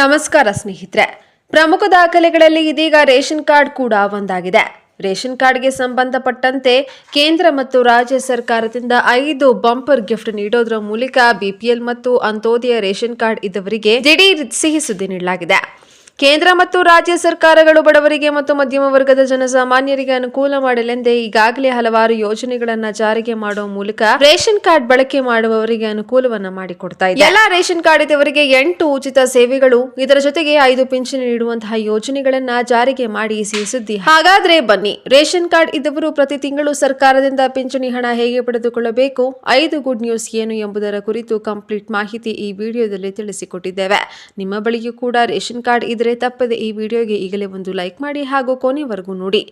ನಮಸ್ಕಾರ ಸ್ನೇಹಿತರೆ. ಪ್ರಮುಖ ದಾಖಲೆಗಳಲ್ಲಿ ಇದೀಗ ರೇಷನ್ ಕಾರ್ಡ್ ಕೂಡ ಒಂದಾಗಿದೆ. ರೇಷನ್ ಕಾರ್ಡ್ಗೆ ಸಂಬಂಧಪಟ್ಟಂತೆ ಕೇಂದ್ರ ಮತ್ತು ರಾಜ್ಯ ಸರ್ಕಾರದಿಂದ ಐದು ಬಂಪರ್ ಗಿಫ್ಟ್ ನೀಡೋದ್ರ ಮೂಲಕ ಬಿಪಿಎಲ್ ಮತ್ತು ಅಂತೋದಯ ರೇಷನ್ ಕಾರ್ಡ್ ಇದ್ದವರಿಗೆ ದಿಢೀರ್ ಸಿಹಿ ಸುದ್ದಿ ನೀಡಲಾಗಿದೆ. ಕೇಂದ್ರ ಮತ್ತು ರಾಜ್ಯ ಸರ್ಕಾರಗಳು, ಬಡವರಿಗೆ ಮತ್ತು ಮಧ್ಯಮ ವರ್ಗದ ಜನಸಾಮಾನ್ಯರಿಗೆ ಅನುಕೂಲ ಮಾಡಲೆಂದೇ ಈಗಾಗಲೇ ಹಲವಾರು ಯೋಜನೆಗಳನ್ನು ಜಾರಿಗೆ ಮಾಡುವ ಮೂಲಕ ರೇಷನ್ ಕಾರ್ಡ್ ಬಳಕೆ ಮಾಡುವವರಿಗೆ ಅನುಕೂಲವನ್ನ ಮಾಡಿಕೊಡ್ತಾ ಇದೆ. ಎಲ್ಲಾ ರೇಷನ್ ಕಾರ್ಡ್ ಇದ್ದವರಿಗೆ ಎಂಟು ಉಚಿತ ಸೇವೆಗಳು, ಇದರ ಜೊತೆಗೆ ಐದು ಪಿಂಚಣಿ ನೀಡುವಂತಹ ಯೋಜನೆಗಳನ್ನ ಜಾರಿಗೆ ಮಾಡಿ ಸಿಹಿ ಸುದ್ದಿ ಹಾಗಾದ್ರೆ ಬನ್ನಿ, ರೇಷನ್ ಕಾರ್ಡ್ ಇದ್ದವರು ಪ್ರತಿ ತಿಂಗಳು ಸರ್ಕಾರದಿಂದ ಪಿಂಚಣಿ ಹಣ ಹೇಗೆ ಪಡೆದುಕೊಳ್ಳಬೇಕು? ಐದು ಗುಡ್ ನ್ಯೂಸ್ ಏನು ಎಂಬುದರ ಕುರಿತು ಕಂಪ್ಲೀಟ್ ಮಾಹಿತಿ ಈ ವಿಡಿಯೋದಲ್ಲಿ ತಿಳಿಸಿಕೊಟ್ಟಿದ್ದೇವೆ. ನಿಮ್ಮ ಬಳಿಯೂ ಕೂಡ ರೇಷನ್ ಕಾರ್ಡ್ ಇದ್ರೆ ತಪ್ಪದೆ ಈ ವಿಡಿಯೋಗೆ ಈಗಲೇ ಒಂದು ಲೈಕ್ ಮಾಡಿ ಹಾಗೂ ಕೊನೆವರೆಗೂ ನೋಡಿ.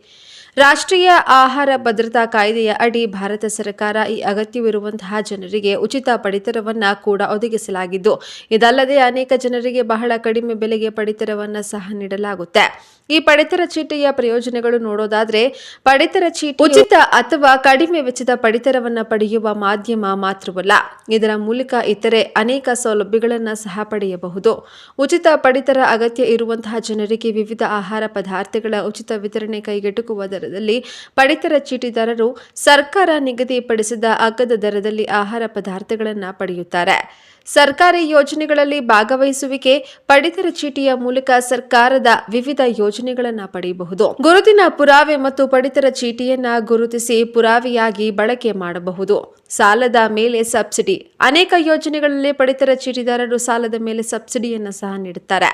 ರಾಷ್ಟ್ರೀಯ ಆಹಾರ ಭದ್ರತಾ ಕಾಯ್ದೆಯ ಅಡಿ ಭಾರತ ಸರ್ಕಾರ ಈ ಅಗತ್ಯವಿರುವಂತಹ ಜನರಿಗೆ ಉಚಿತ ಪಡಿತರವನ್ನ ಕೂಡ ಒದಗಿಸಲಾಗಿದ್ದು, ಇದಲ್ಲದೆ ಅನೇಕ ಜನರಿಗೆ ಬಹಳ ಕಡಿಮೆ ಬೆಲೆಗೆ ಪಡಿತರವನ್ನ ಸಹ ನೀಡಲಾಗುತ್ತೆ. ಈ ಪಡಿತರ ಚೀಟಿಯ ಪ್ರಯೋಜನಗಳು ನೋಡೋದಾದ್ರೆ, ಪಡಿತರ ಚೀಟಿ ಉಚಿತ ಅಥವಾ ಕಡಿಮೆ ವೆಚ್ಚದ ಪಡಿತರವನ್ನ ಪಡೆಯುವ ಮಾಧ್ಯಮ ಮಾತ್ರವಲ್ಲ, ಇದರ ಮೂಲಕ ಇತರೆ ಅನೇಕ ಸೌಲಭ್ಯಗಳನ್ನ ಸಹ ಪಡೆಯಬಹುದು. ಉಚಿತ ಪಡಿತರ ಅಗತ್ಯ ಇರುವಂತಹ ಜನರಿಗೆ ವಿವಿಧ ಆಹಾರ ಪದಾರ್ಥಗಳ ಉಚಿತ ವಿತರಣೆ ಕೈಗೆಟುಕುವ ದರದಲ್ಲಿ ಪಡಿತರ ಚೀಟಿದಾರರು ಸರ್ಕಾರ ನಿಗದಿಪಡಿಸಿದ ಅಗ್ಗದ ದರದಲ್ಲಿ ಆಹಾರ ಪದಾರ್ಥಗಳನ್ನು ಪಡೆಯುತ್ತಾರೆ. ಸರ್ಕಾರಿ ಯೋಜನೆಗಳಲ್ಲಿ ಭಾಗವಹಿಸುವಿಕೆ ಪಡಿತರ ಚೀಟಿಯ ಮೂಲಕ ಸರ್ಕಾರದ ವಿವಿಧ ಯೋಜನೆಗಳನ್ನು ಪಡೆಯಬಹುದು. ಗುರುತಿನ ಪುರಾವೆ ಮತ್ತು ಪಡಿತರ ಚೀಟಿಯನ್ನ ಗುರುತಿಸಿ ಪುರಾವೆಯಾಗಿ ಬಳಕೆ ಮಾಡಬಹುದು. ಸಾಲದ ಮೇಲೆ ಸಬ್ಸಿಡಿ. ಅನೇಕ ಯೋಜನೆಗಳಲ್ಲಿ ಪಡಿತರ ಚೀಟಿದಾರರು ಸಾಲದ ಮೇಲೆ ಸಬ್ಸಿಡಿಯನ್ನು ಸಹ ನೀಡುತ್ತಾರೆ.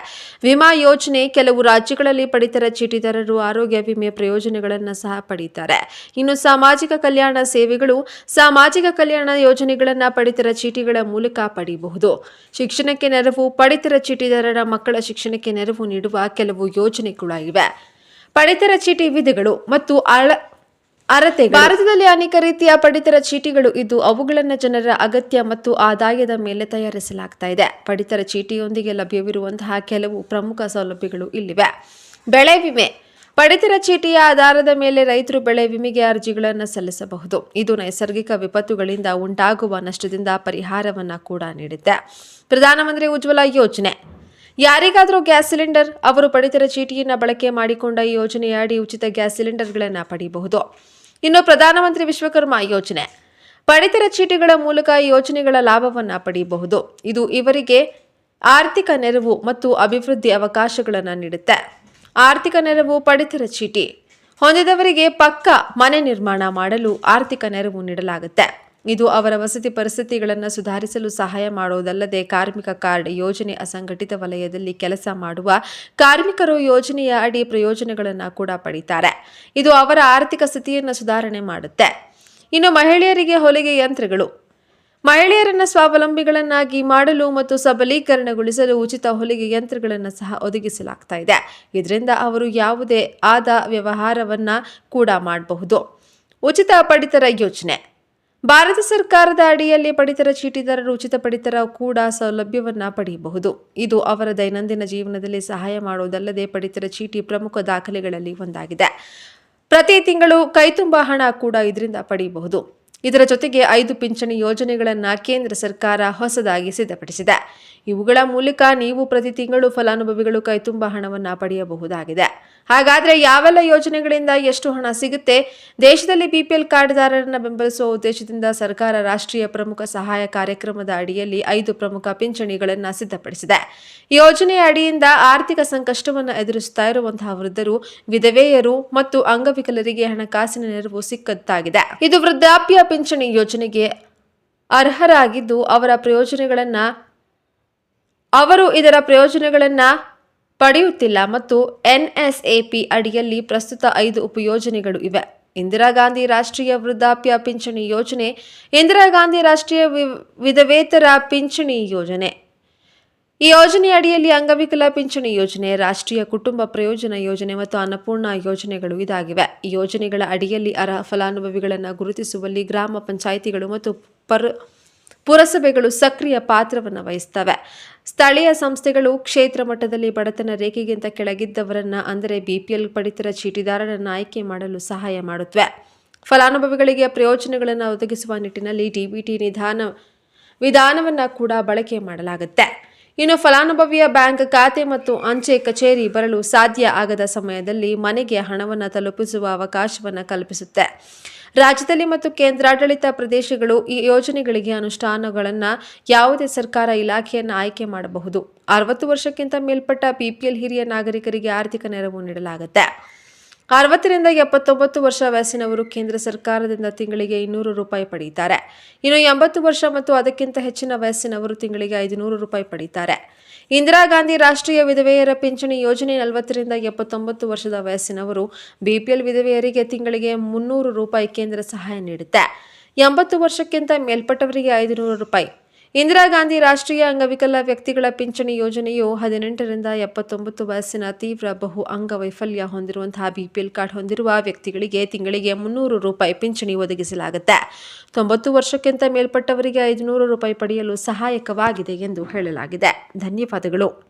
ವಿಮಾ ಯೋಜನೆ ಕೆಲವು ರಾಜ್ಯಗಳಲ್ಲಿ ಪಡಿತರ ಚೀಟಿದಾರರು ಆರೋಗ್ಯ ವಿಮೆ ಪ್ರಯೋಜನಗಳನ್ನು ಸಹ ಪಡೆಯುತ್ತಾರೆ ಇನ್ನು ಸಾಮಾಜಿಕ ಕಲ್ಯಾಣ ಸೇವೆಗಳು ಸಾಮಾಜಿಕ ಕಲ್ಯಾಣ ಯೋಜನೆಗಳನ್ನು ಪಡಿತರ ಚೀಟಿಗಳ ಮೂಲಕ ಪಡೆಯಬಹುದು ಶಿಕ್ಷಣಕ್ಕೆ ನೆರವು, ಪಡಿತರ ಚೀಟಿದಾರರ ಮಕ್ಕಳ ಶಿಕ್ಷಣಕ್ಕೆ ನೆರವು ನೀಡುವ ಕೆಲವು ಯೋಜನೆಗಳಾಗಿವೆ ಪಡಿತರ ಚೀಟಿ ವಿಧಗಳು ಮತ್ತು ಅಳ ಅರತೆ ಭಾರತದಲ್ಲಿ ಅನೇಕ ರೀತಿಯ ಪಡಿತರ ಚೀಟಿಗಳು ಇದ್ದು, ಅವುಗಳನ್ನು ಜನರ ಅಗತ್ಯ ಮತ್ತು ಆದಾಯದ ಮೇಲೆ ತಯಾರಿಸಲಾಗ್ತಾ ಇದೆ. ಪಡಿತರ ಚೀಟಿಯೊಂದಿಗೆ ಲಭ್ಯವಿರುವಂತಹ ಕೆಲವು ಪ್ರಮುಖ ಸೌಲಭ್ಯಗಳು ಇಲ್ಲಿವೆ. ಬೆಳೆ ವಿಮೆ. ಪಡಿತರ ಚೀಟಿಯ ಆಧಾರದ ಮೇಲೆ ರೈತರು ಬೆಳೆ ವಿಮೆಗೆ ಅರ್ಜಿಗಳನ್ನು ಸಲ್ಲಿಸಬಹುದು. ಇದು ನೈಸರ್ಗಿಕ ವಿಪತ್ತುಗಳಿಂದ ಉಂಟಾಗುವ ನಷ್ಟದಿಂದ ಪರಿಹಾರವನ್ನ ಕೂಡ ನೀಡುತ್ತೆ ಪ್ರಧಾನಮಂತ್ರಿ ಉಜ್ವಲ ಯೋಜನೆ. ಯಾರಿಗಾದರೂ ಗ್ಯಾಸ್ ಸಿಲಿಂಡರ್, ಅವರು ಪಡಿತರ ಚೀಟಿಯನ್ನು ಬಳಕೆ ಮಾಡಿಕೊಂಡ ಈ ಯೋಜನೆಯಡಿ ಉಚಿತ ಗ್ಯಾಸ್ ಸಿಲಿಂಡರ್ಗಳನ್ನು ಪಡೆಯಬಹುದು ಇನ್ನು ಪ್ರಧಾನಮಂತ್ರಿ ವಿಶ್ವಕರ್ಮ ಯೋಜನೆ. ಪಡಿತರ ಚೀಟಿಗಳ ಮೂಲಕ ಯೋಜನೆಗಳ ಲಾಭವನ್ನು ಪಡೆಯಬಹುದು ಇದು ಇವರಿಗೆ ಆರ್ಥಿಕ ನೆರವು ಮತ್ತು ಅಭಿವೃದ್ಧಿ ಅವಕಾಶಗಳನ್ನು ನೀಡುತ್ತೆ. ಆರ್ಥಿಕ ನೆರವು ಪಡಿತರ ಚೀಟಿ. ಹೊಂದಿದವರಿಗೆ ಪಕ್ಕ ಮನೆ ನಿರ್ಮಾಣ ಮಾಡಲು ಆರ್ಥಿಕ ನೆರವು ನೀಡಲಾಗುತ್ತೆ. ಇದು ಅವರ ವಸತಿ ಪರಿಸ್ಥಿತಿಗಳನ್ನು ಸುಧಾರಿಸಲು ಸಹಾಯ ಮಾಡುವುದಲ್ಲದೆ ಕಾರ್ಮಿಕ ಕಾರ್ಡ್ ಯೋಜನೆ ಅಸಂಘಟಿತ ವಲಯದಲ್ಲಿ ಕೆಲಸ ಮಾಡುವ ಕಾರ್ಮಿಕರು ಯೋಜನೆಯ ಅಡಿ ಪ್ರಯೋಜನಗಳನ್ನು ಕೂಡ ಪಡೀತಾರೆ. ಇದು ಅವರ ಆರ್ಥಿಕ ಸ್ಥಿತಿಯನ್ನು ಸುಧಾರಣೆ ಮಾಡುತ್ತೆ. ಇನ್ನು ಮಹಿಳೆಯರಿಗೆ ಹೊಲಿಗೆ ಯಂತ್ರಗಳು. ಮಹಿಳೆಯರನ್ನು ಸ್ವಾವಲಂಬಿಗಳನ್ನಾಗಿ ಮಾಡಲು ಮತ್ತು ಸಬಲೀಕರಣಗೊಳಿಸಲು ಉಚಿತ ಹೊಲಿಗೆ ಯಂತ್ರಗಳನ್ನು ಸಹ ಒದಗಿಸಲಾಗ್ತಾ ಇದೆ. ಇದರಿಂದ ಅವರು ಯಾವುದೇ ಆದ ವ್ಯವಹಾರವನ್ನ ಕೂಡ ಮಾಡಬಹುದು. ಉಚಿತ ಪಡಿತರ ಯೋಜನೆ. ಭಾರತ ಸರ್ಕಾರದ ಅಡಿಯಲ್ಲಿ ಪಡಿತರ ಚೀಟಿದಾರರು ಉಚಿತ ಪಡಿತರ ಕೂಡ ಸೌಲಭ್ಯವನ್ನ ಪಡೆಯಬಹುದು. ಇದು ಅವರ ದೈನಂದಿನ ಜೀವನದಲ್ಲಿ ಸಹಾಯ ಮಾಡುವುದಲ್ಲದೆ ಪಡಿತರ ಚೀಟಿ ಪ್ರಮುಖ ದಾಖಲೆಗಳಲ್ಲಿ ಒಂದಾಗಿದೆ. ಪ್ರತಿ ತಿಂಗಳು ಕೈತುಂಬ ಹಣ ಕೂಡ ಇದರಿಂದ ಪಡೆಯಬಹುದು. ಇದರ ಜೊತೆಗೆ ಐದು ಪಿಂಚಣಿ ಯೋಜನೆಗಳನ್ನು ಕೇಂದ್ರ ಸರ್ಕಾರ ಹೊಸದಾಗಿ ಸಿದ್ಧಪಡಿಸಿದೆ. ಇವುಗಳ ಮೂಲಕ ನೀವು ಪ್ರತಿ ತಿಂಗಳು ಫಲಾನುಭವಿಗಳು ಕೈತುಂಬ ಹಣವನ್ನು ಪಡೆಯಬಹುದಾಗಿದೆ. ಹಾಗಾದ್ರೆ ಯಾವೆಲ್ಲ ಯೋಜನೆಗಳಿಂದ ಎಷ್ಟು ಹಣ ಸಿಗುತ್ತೆ? ದೇಶದಲ್ಲಿ ಬಿಪಿಎಲ್ ಕಾರ್ಡ್ದಾರರನ್ನು ಬೆಂಬಲಿಸುವ ಉದ್ದೇಶದಿಂದ ಸರ್ಕಾರ ರಾಷ್ಟ್ರೀಯ ಪ್ರಮುಖ ಸಹಾಯ ಕಾರ್ಯಕ್ರಮದ ಅಡಿಯಲ್ಲಿ ಐದು ಪ್ರಮುಖ ಪಿಂಚಣಿಗಳನ್ನು ಸಿದ್ಧಪಡಿಸಿದೆ. ಯೋಜನೆಯ ಅಡಿಯಿಂದ ಆರ್ಥಿಕ ಸಂಕಷ್ಟವನ್ನು ಎದುರಿಸುತ್ತಾ ಇರುವಂತಹ ವೃದ್ಧರು, ವಿಧವೆಯರು ಮತ್ತು ಅಂಗವಿಕಲರಿಗೆ ಹಣಕಾಸಿನ ನೆರವು ಸಿಕ್ಕದ್ದಾಗಿದೆ ಇದು ವೃದ್ಧಾಪ್ಯ ಪಿಂಚಣಿ ಯೋಜನೆಗೆ ಅರ್ಹರಾಗಿದ್ದು ಅವರ ಪ್ರಯೋಜನಗಳನ್ನು ಅವರು ಇದರ ಪ್ರಯೋಜನಗಳನ್ನು ಪಡೆಯುತ್ತಿಲ್ಲ ಮತ್ತು ಎನ್ಎಸ್ಎಪಿ ಅಡಿಯಲ್ಲಿ ಪ್ರಸ್ತುತ ಐದು ಉಪಯೋಜನೆಗಳು ಇವೆ. ಇಂದಿರಾ ಗಾಂಧಿ ರಾಷ್ಟ್ರೀಯ ವೃದ್ಧಾಪ್ಯ ಪಿಂಚಣಿ ಯೋಜನೆ, ಇಂದಿರಾ ಗಾಂಧಿ ರಾಷ್ಟ್ರೀಯ ವಿಧವೇತರ ಪಿಂಚಣಿ ಯೋಜನೆ. ಈ ಯೋಜನೆ ಅಡಿಯಲ್ಲಿ ಅಂಗವಿಕಲ ಪಿಂಚಣಿ ಯೋಜನೆ, ರಾಷ್ಟ್ರೀಯ ಕುಟುಂಬ ಪ್ರಯೋಜನ ಯೋಜನೆ ಮತ್ತು ಅನ್ನಪೂರ್ಣ ಯೋಜನೆಗಳು ಇದಾಗಿವೆ. ಈ ಯೋಜನೆಗಳ ಅಡಿಯಲ್ಲಿ ಅರ್ಹ ಫಲಾನುಭವಿಗಳನ್ನು ಗುರುತಿಸುವಲ್ಲಿ ಗ್ರಾಮ ಪಂಚಾಯಿತಿಗಳು ಮತ್ತು ಪರ್, ಪುರಸಭೆಗಳು ಸಕ್ರಿಯ ಪಾತ್ರವನ್ನು ವಹಿಸ್ತವೆ. ಸ್ಥಳೀಯ ಸಂಸ್ಥೆಗಳು ಕ್ಷೇತ್ರ ಮಟ್ಟದಲ್ಲಿ ಬಡತನ ರೇಖೆಗಿಂತ ಕೆಳಗಿದ್ದವರನ್ನ, ಅಂದರೆ ಬಿಪಿಎಲ್ ಪಡಿತರ ಚೀಟಿದಾರರನ್ನು ಆಯ್ಕೆ ಮಾಡಲು ಸಹಾಯ ಮಾಡುತ್ತವೆ. ಫಲಾನುಭವಿಗಳಿಗೆ ಪ್ರಯೋಜನಗಳನ್ನು ಒದಗಿಸುವ ನಿಟ್ಟಿನಲ್ಲಿ ಡಿಬಿಟಿ ನಿಧಾನ, ವಿಧಾನವನ್ನು ಕೂಡ ಬಳಕೆ ಮಾಡಲಾಗುತ್ತೆ. ಇನ್ನು ಫಲಾನುಭವಿಯ ಬ್ಯಾಂಕ್ ಖಾತೆ ಮತ್ತು ಅಂಚೆ ಕಚೇರಿ ಬರಲು ಸಾಧ್ಯ ಆಗದ ಸಮಯದಲ್ಲಿ ಮನೆಗೆ ಹಣವನ್ನು ತಲುಪಿಸುವ ಅವಕಾಶವನ್ನು ಕಲ್ಪಿಸುತ್ತೆ. ರಾಜ್ಯದಲ್ಲಿ ಮತ್ತು ಕೇಂದ್ರಾಡಳಿತ ಪ್ರದೇಶಗಳು ಈ ಯೋಜನೆಗಳಿಗೆ ಅನುಷ್ಠಾನಗಳನ್ನು ಯಾವುದೇ ಸರ್ಕಾರ ಇಲಾಖೆಯನ್ನು ಆಯ್ಕೆ ಮಾಡಬಹುದು. ಅರವತ್ತು ವರ್ಷಕ್ಕಿಂತ ಮೇಲ್ಪಟ್ಟ ಪಿಪಿಎಲ್ ಹಿರಿಯ ನಾಗರಿಕರಿಗೆ ಆರ್ಥಿಕ ನೆರವು ನೀಡಲಾಗುತ್ತೆ. ಅರವತ್ತರಿಂದ ಎಪ್ಪತ್ತೊಂಬತ್ತು ವರ್ಷ ವಯಸ್ಸಿನವರು ಕೇಂದ್ರ ಸರ್ಕಾರದಿಂದ ತಿಂಗಳಿಗೆ ಇನ್ನೂರು ರೂಪಾಯಿ ಪಡೆಯುತ್ತಾರೆ ಇನ್ನು ಎಂಬತ್ತು ವರ್ಷ ಮತ್ತು ಅದಕ್ಕಿಂತ ಹೆಚ್ಚಿನ ವಯಸ್ಸಿನವರು ತಿಂಗಳಿಗೆ ಐದುನೂರು ರೂಪಾಯಿ ಪಡೆಯುತ್ತಾರೆ ಇಂದಿರಾ ಗಾಂಧಿ ರಾಷ್ಟ್ರೀಯ ವಿಧವೆಯರ ಪಿಂಚಣಿ ಯೋಜನೆ ನಲವತ್ತರಿಂದ ಎಪ್ಪತ್ತೊಂಬತ್ತು ವರ್ಷದ ವಯಸ್ಸಿನವರು ಬಿಪಿಎಲ್ ವಿಧವೆಯರಿಗೆ ತಿಂಗಳಿಗೆ ಮುನ್ನೂರು ರೂಪಾಯಿ ಕೇಂದ್ರ ಸಹಾಯ ನೀಡುತ್ತೆ. ಎಂಬತ್ತು ವರ್ಷಕ್ಕಿಂತ ಮೇಲ್ಪಟ್ಟವರಿಗೆ ಐದುನೂರು ರೂಪಾಯಿ ಇಂದಿರಾ ಗಾಂಧಿ ರಾಷ್ಟ್ರೀಯ ಅಂಗವಿಕಲ ವ್ಯಕ್ತಿಗಳ ಪಿಂಚಣಿ ಯೋಜನೆಯು ಹದಿನೆಂಟರಿಂದ ಎಪ್ಪತ್ತೊಂಬತ್ತು ವಯಸ್ಸಿನ ತೀವ್ರ ಬಹು ಅಂಗವೈಫಲ್ಯ ಹೊಂದಿರುವಂತಹ ಬಿಪಿಎಲ್ ಕಾರ್ಡ್ ಹೊಂದಿರುವ ವ್ಯಕ್ತಿಗಳಿಗೆ ತಿಂಗಳಿಗೆ ಮುನ್ನೂರು ರೂಪಾಯಿ ಪಿಂಚಣಿ ಒದಗಿಸಲಾಗುತ್ತೆ. ತೊಂಬತ್ತು ವರ್ಷಕ್ಕಿಂತ ಮೇಲ್ಪಟ್ಟವರಿಗೆ ಐದುನೂರು ರೂಪಾಯಿ ಪಡೆಯಲು ಸಹಾಯಕವಾಗಿದೆ ಎಂದು ಹೇಳಲಾಗಿದೆ. ಧನ್ಯವಾದಗಳು.